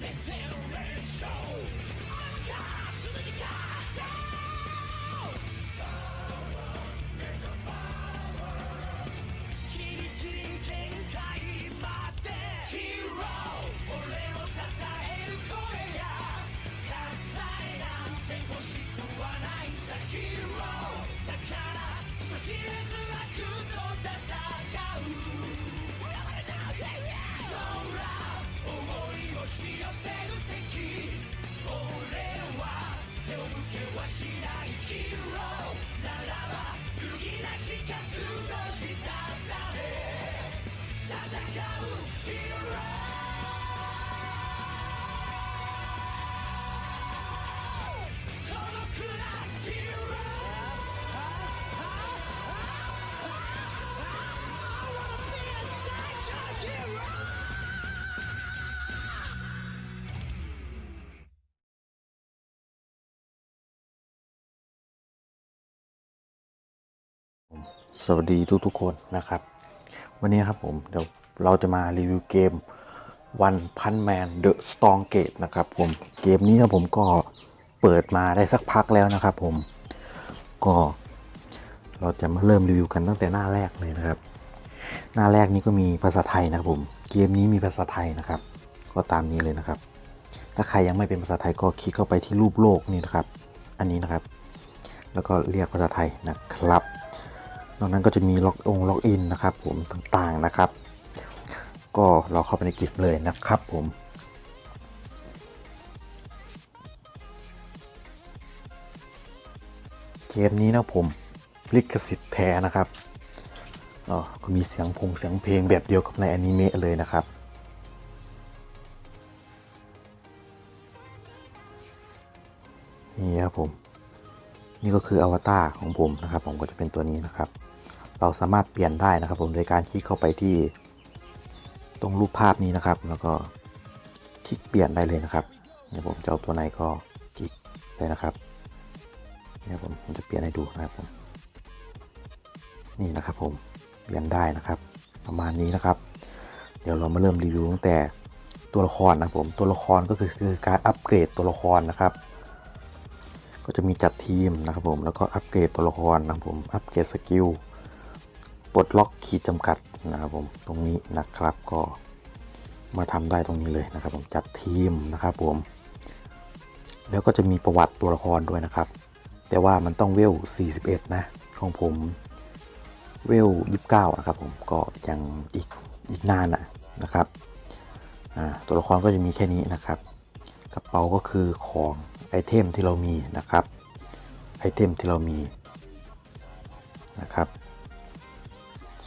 Let's hear it show! あんたすぐに貸せならば次の企画をしたため戦うヒーロー สวัสดีทุกทุกๆคนนะครับ วันนี้ครับผมเดี๋ยวเราจะมารีวิวเกม One Punch Man The Strong Gate นะครับผมเกมนี้นะผมก็เปิดมาได้สักพักแล้วนะครับผมก็เราจะมาเริ่มรีวิวกันตั้งแต่หน้าแรกเลยนะครับ หน้าแรกนี้ก็มีภาษาไทยนะครับผมเกมนี้มีภาษาไทยนะครับ ก็ตามนี้เลยนะครับ ถ้าใครยังไม่เป็นภาษาไทยก็คลิกเข้าไปที่รูปโลกนี่นะครับ อันนี้นะครับ แล้วก็เรียกภาษาไทยนะครับ นอกนั้นก็จะมีล็อกองล็อกอินนะครับผมต่างๆนะครับ ก็เราเข้าไปในเกมเลยนะครับผมเกมนี้นะผมลิขสิทธิ์แท้นะครับอ๋อก็มีเสียงพงเสียงเพลงแบบเดียวกับในอนิเมะเลยนะครับนี่ครับผม นี่ก็คืออวตารของผมนะครับ ผมก็จะเป็นตัวนี้นะครับ เราสามารถเปลี่ยนได้นะครับ ผมโดยการคลิกเข้าไปที่ ตรงรูปภาพนี้นะครับ แล้วก็คลิกเปลี่ยนได้เลยนะครับเนี่ยผมจะเอาตัวไหนก็คลิกเลยนะครับเนี่ยผมผมจะเปลี่ยนให้ดูนะครับผมนี่นะครับผมเปลี่ยนได้นะครับ ประมาณนี้นะครับ เดี๋ยวเรามาเริ่มรีวิวตั้งแต่ตัวละครนะครับผมตัวละครก็คือคือการอัปเกรดตัวละครนะครับ ก็จะมีจัดทีมนะครับผมแล้วก็อัปเกรดตัวละครนะครับผมอัปเกรดสกิลปลดล็อกขีดจำกัดนะครับผมตรงนี้นะครับก็มาทำได้ตรงนี้เลยนะครับ ผมจัดทีมนะครับผม แล้วก็จะมีประวัติตัวละครด้วยนะครับ แต่ว่ามันต้องเวล 41 นะของผมเวล 29 นะครับผมก็ยังอีกอีกนานนะนะครับตัวละครก็จะมีแค่นี้นะครับ กระเป๋าก็คือของ ไอเทมที่เรามีนะครับไอเทมที่เรามีนะครับ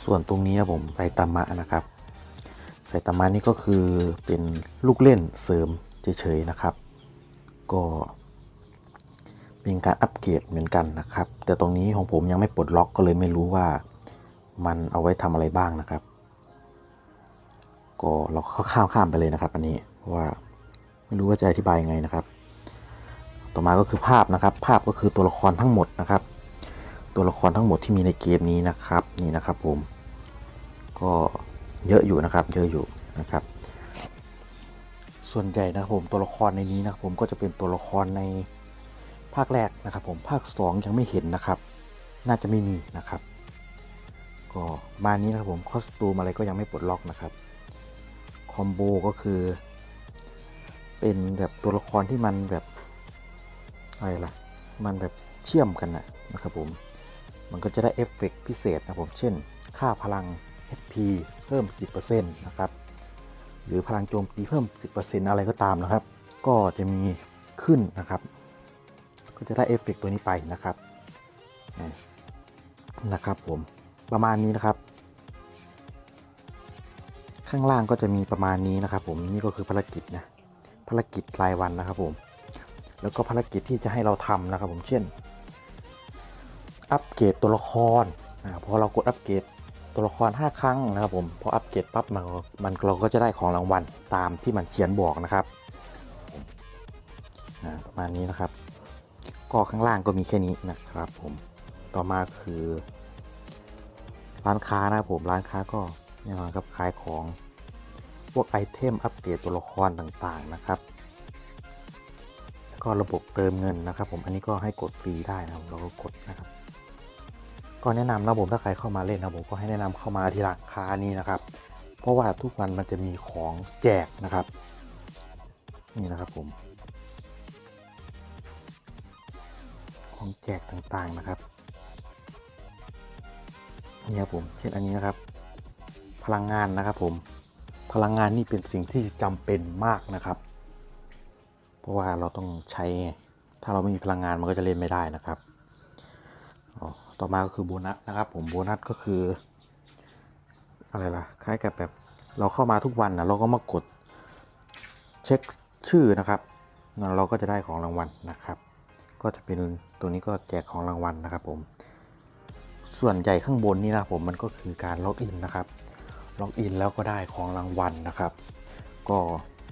ส่วนตรงนี้นะผมไซตามะนะครับไซตามะนี่ก็คือเป็นลูกเล่นเสริมเฉยๆนะครับ ก็เป็นการอัปเกรดเหมือนกันนะครับ แต่ตรงนี้ของผมยังไม่ปลดล็อกก็เลยไม่รู้ว่ามันเอาไว้ทำอะไรบ้างนะครับ ก็เราข้ามข้ามไปเลยนะครับ อันนี้เพราะว่าไม่รู้ว่าจะอธิบายยังไงนะครับ ต่อมาก็คือภาพนะครับ ภาพก็คือตัวละครทั้งหมดนะครับ ตัวละครทั้งหมดที่มีในเกมนี้นะครับนี่นะครับผมก็เยอะอยู่นะครับ เยอะอยู่นะครับ ส่วนใหญ่นะครับผมตัวละครในนี้นะครับผมก็จะเป็นตัวละครในภาคแรกนะครับ ผมภาค 2 ยังไม่เห็นนะครับ น่าจะไม่มีนะครับ ก็มานี้นะครับผมคอสตูมอะไรก็ยังไม่ปลดล็อกนะครับคอมโบก็คือ เป็นแบบตัวละครที่มันแบบ อะไรล่ะ มันแบบเชื่อมกันนะนะครับผม มันก็จะได้เอฟเฟกต์พิเศษนะผม เช่น ค่าพลัง HP เพิ่ม 10%นะครับ หรือพลังโจมตีเพิ่ม 10%อะไรก็ตามนะครับ ก็จะมีขึ้นนะครับ ก็จะได้เอฟเฟกต์ตัวนี้ไปนะครับอ่นะครับผม ประมาณนี้นะครับ ข้างล่างก็จะมีประมาณนี้นะครับผม นี่ก็คือภารกิจนะ ภารกิจรายวันนะครับผม แล้วก็ภารกิจที่จะให้เราทำนะครับผมเช่น อัปเกรดตัวละครอ่าพอเรากดอัปเกรดตัวละคร 5 ครั้งนะครับผมพออัปเกรดปั๊บมันมันเราก็จะได้ของรางวัลตามที่มันเขียนบอกนะครับอ่าประมาณนี้นะครับ ก็ข้างล่างก็มีแค่นี้นะครับผมต่อมาคือ ร้านค้านะครับผมร้านค้าก็แน่นอนครับขายของพวกไอเทมอัปเกรดตัวละครต่างๆนะครับ ก็ระบบเติมเงินนะครับ ผมอันนี้ก็ให้กดฟรีได้นะครับเราก็กดนะครับ ก็แนะนำนะผมถ้าใครเข้ามาเล่นนะผมก็ให้แนะนำเข้ามาที่ร้านค้านี้นะครับ เพราะว่าทุกวันมันจะมีของแจกนะครับ นี่นะครับผม ของแจกต่างๆนะครับนี่ครับผมเช่นอันนี้นะครับ พลังงานนะครับผมพลังงานนี่เป็นสิ่งที่จำเป็นมากนะครับ ราะว่าเราต้องใช้ไงถ้าเราไม่มีพลังงานมันก็จะเล่นไม่ได้นะครับต่อมาก็คือโบนัสนะครับผมโบนัสก็คือ อะไรล่ะคล้ายกับแบบเราเข้ามาทุกวันนะเราก็มากดเช็คชื่อนะครับแล้วเราก็จะได้ของรางวัลนะครับ ก็จะเป็นตัวนี้ก็แจกของรางวัลนะครับ ผม ส่วนใหญ่ข้างบนนี่นะผมมันก็คือการล็อกอินนะครับล็อกอินแล้วก็ได้ของรางวัลนะครับ ก็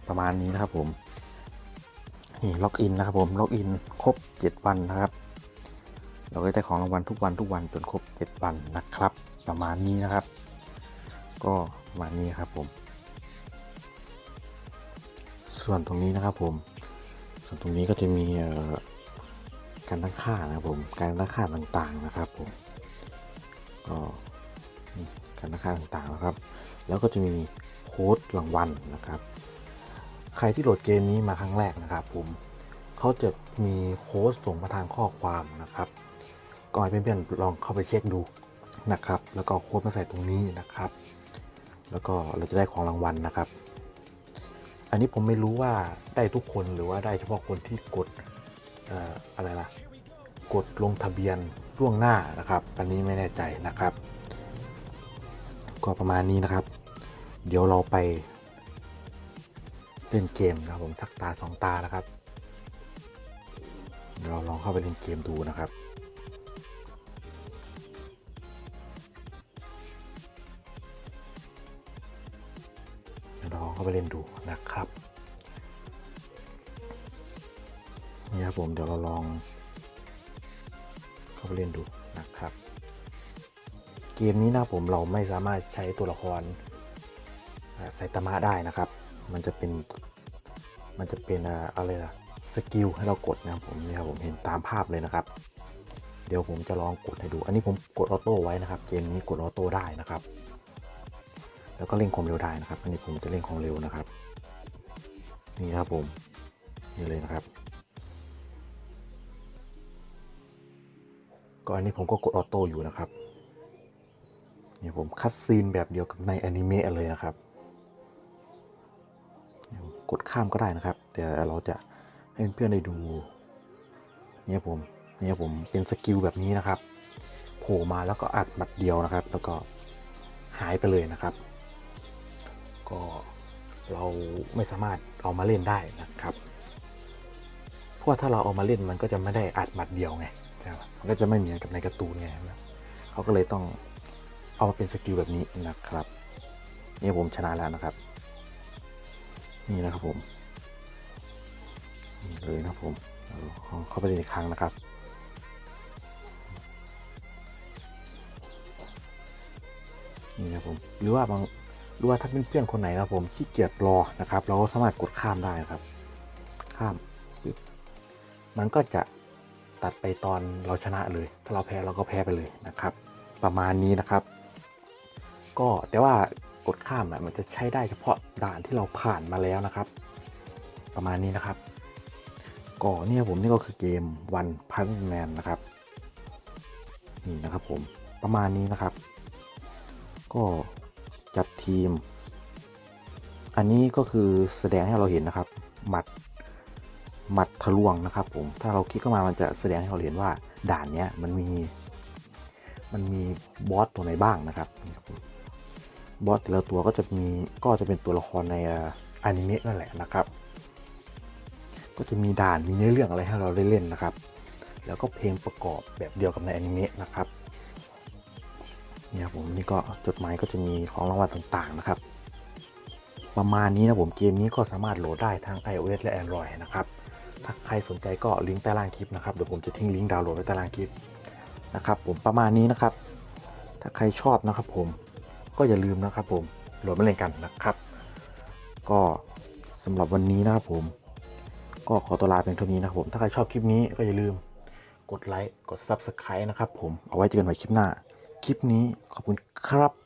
ประมาณนี้นะครับผม นี่ล็อกอินนะครับผมล็อกอินครบ 7 วันนะครับ เราก็ได้ของรางวัลทุกวันทุกวันจนครบ 7 วันนะครับ ประมาณนี้นะครับ ก็ประมาณนี้ครับผม ส่วนตรงนี้นะครับผมส่วนตรงนี้ก็จะมีการตั้งค่านะครับผมการตั้งค่าต่างๆนะครับผมก็การตั้งค่าต่างๆนะครับ แล้วก็จะมีโค้ดรางวัลนะครับ ใครที่โหลดเกมนี้มาครั้งแรกนะครับผมเขาจะมีโค้ดส่งมาทางข้อความนะครับก็ให้เพื่อนๆลองเข้าไปเช็คดูนะครับ แล้วก็โค้ดมาใส่ตรงนี้นะครับ แล้วก็เราจะได้ของรางวัลนะครับ อันนี้ผมไม่รู้ว่าได้ทุกคนหรือว่าได้เฉพาะคนที่กดอออะไรล่ะกดลงทะเบียนล่วงหน้านะครับ อันนี้ไม่แน่ใจนะครับ ก็ประมาณนี้นะครับ เดี๋ยวเราไป เล่นเกมนะครับผมสักตาสองตานะครับเดี๋ยวเราลองเข้าไปเล่นเกมดูนะครับเดี๋ยวเราลองเข้าไปเล่นดูนะครับนี่ครับผมเดี๋ยวเราลองเข้าไปเล่นดูนะครับ เกมนี้นะผมเราไม่สามารถใช้ตัวละครไซตามะได้นะครับ มันจะเป็น มันจะเป็นอะไรล่ะ สกิลให้เรากดนะครับผมนี่ครับผมเห็นตามภาพเลยนะครับ เดี๋ยวผมจะลองกดให้ดู อันนี้ผมกดออโต้ไว้นะครับ เกมนี้กดออโต้ได้นะครับ แล้วก็เร่งความเร็วได้นะครับ อันนี้ผมจะเร่งความเร็วนะครับ นี่ครับผม นี่เลยนะครับ ก็อันนี้ผมก็กดออโต้อยู่นะครับนี่ผมคัดซีนแบบเดียวกับในอนิเมะเลยนะครับ กดข้ามก็ได้นะครับ แต่เราจะให้เพื่อนๆได้ดูเนี่ยผมเนี่ยผมเป็นสกิลแบบนี้นะครับโผล่มาแล้วก็อัดบัดเดียวนะครับ แล้วก็หายไปเลยนะครับ ก็เราไม่สามารถเอามาเล่นได้นะครับ เพราะถ้าเราเอามาเล่นมันก็จะไม่ได้อัดหมัดเดียวไงใช่ไหมมันก็จะไม่เหมือนกับในการ์ตูนไงนะเขาก็เลยต้องเอามาเป็นสกิลแบบนี้นะครับ นี่ผมชนะแล้วนะครับ นี่นะครับผมเลยนะครับผมเข้าไปเล่นอีกครั้งนะครับนี่นะครับผมหรือว่าบางหรือว่าถ้าเพื่อนคนไหนนะผมขี้เกียจรอนะครับ เราก็สามารถกดข้ามได้นะครับ ข้ามมันก็จะตัดไปตอนเราชนะเลย ถ้าเราแพ้เราก็แพ้ไปเลยนะครับ ประมาณนี้นะครับ ก็แต่ว่า กดข้ามอะมันจะใช้ได้เฉพาะด่านที่เราผ่านมาแล้วนะครับ ประมาณนี้นะครับก็เนี่ยผมนี่ก็คือเกม One Punch Man นะครับนี่นะครับผมประมาณนี้นะครับ ก็จัดทีม อันนี้ก็คือแสดงให้เราเห็นนะครับ หมัดหมัดทะลวงนะครับผมถ้าเราคลิกเข้ามามันจะแสดงให้เราเห็นว่าด่านเนี้ยมันมีมันมีบอสตัวไหนบ้างนะครับ บอสแต่ละตัวก็จะมีก็จะเป็นตัวละครในอนิเมะนั่นแหละนะครับ ก็จะมีด่านมีเนื้อเรื่องอะไรให้เราได้เล่นนะครับ แล้วก็เพลงประกอบแบบเดียวกับในอนิเมะนะครับเนี่ยผมนี่ก็จดหมายก็จะมีของรางวัลต่างๆนะครับ ประมาณนี้นะผมเกมนี้ก็สามารถโหลดได้ทั้ง iOS และ Android นะครับถ้าใครสนใจก็ลิงก์ใต้ล่างคลิปนะครับเดี๋ยวผมจะทิ้งลิงก์ดาวน์โหลดไว้ใต้ล่างคลิปนะครับ ผมประมาณนี้นะครับ ถ้าใครชอบนะครับผม ก็อย่าลืมนะครับผมโหลดมาเล่นกันนะครับ ก็สำหรับวันนี้นะครับผม ก็ขอตัวลาเป็นเท่านี้นะครับผมถ้าใครชอบคลิปนี้ก็อย่าลืมกดไลค์กด Subscribe นะครับผมเอาไว้เจอกันใหม่คลิปหน้า คลิปนี้ขอบคุณครับ